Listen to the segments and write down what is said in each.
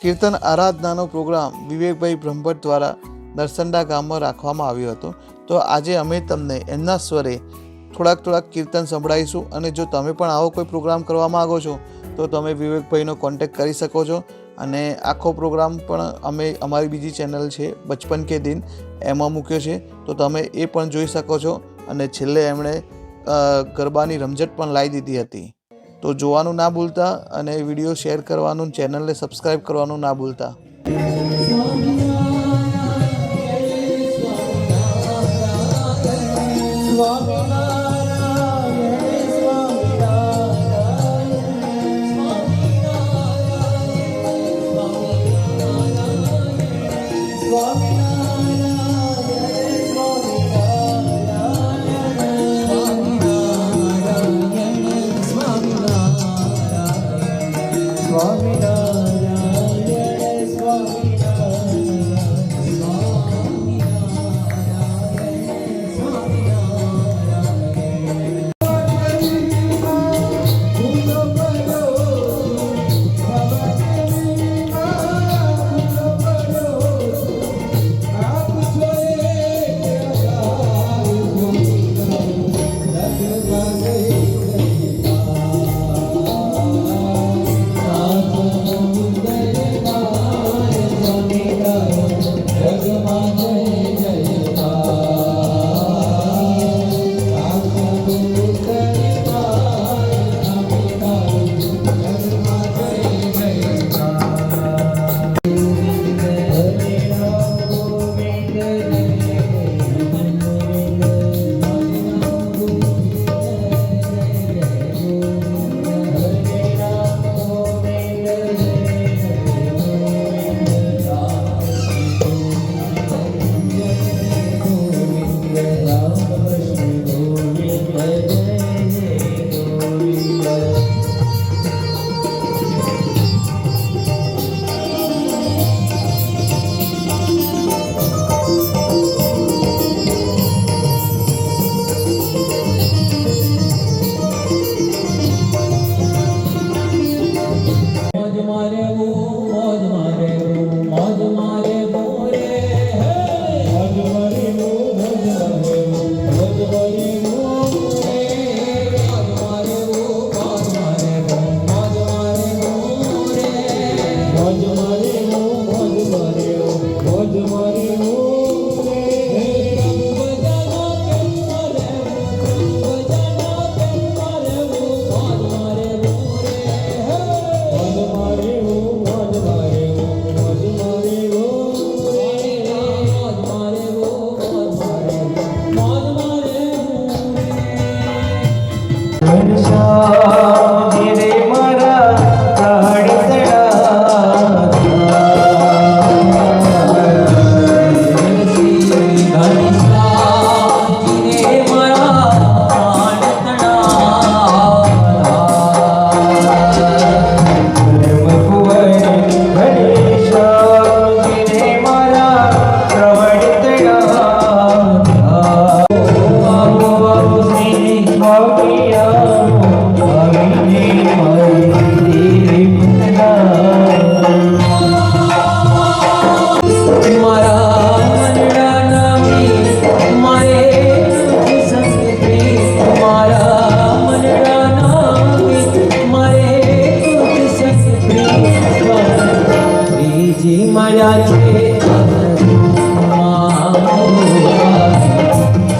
કીર્તન આરાધનાનો programme વિવેકભાઈ બ્રહ્મભટ્ટ દ્વારા નરસંડા ગામમાં રાખવામાં આવ્યો હતો. તો આજે અમે તમને એમના સ્વરે થોડાક થોડાક કીર્તન સંભળાવીશું અને જો તમે પણ આવો કોઈ પ્રોગ્રામ કરવા માગો છો, તો તમે વિવેકભાઈનો કોન્ટેક્ટ કરી શકો છો. અને આખો પ્રોગ્રામ પણ અમે, અમારી બીજી ચેનલ છે, બચપન કે દિન, એમાં મૂક્યો છે. તો તમે એ પણ જોઈ શકો છો અને છેલ્લે એમણે ગરબાની રમઝટ પણ લાવી દીધી હતી. તો જોવાનું ના ભૂલતા અને વીડિયો શેર કરવાનું ચેનલને સબસ્ક્રાઈબ કરવાનું ના ભૂલતા. 아.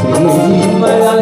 બીજી મળ્યા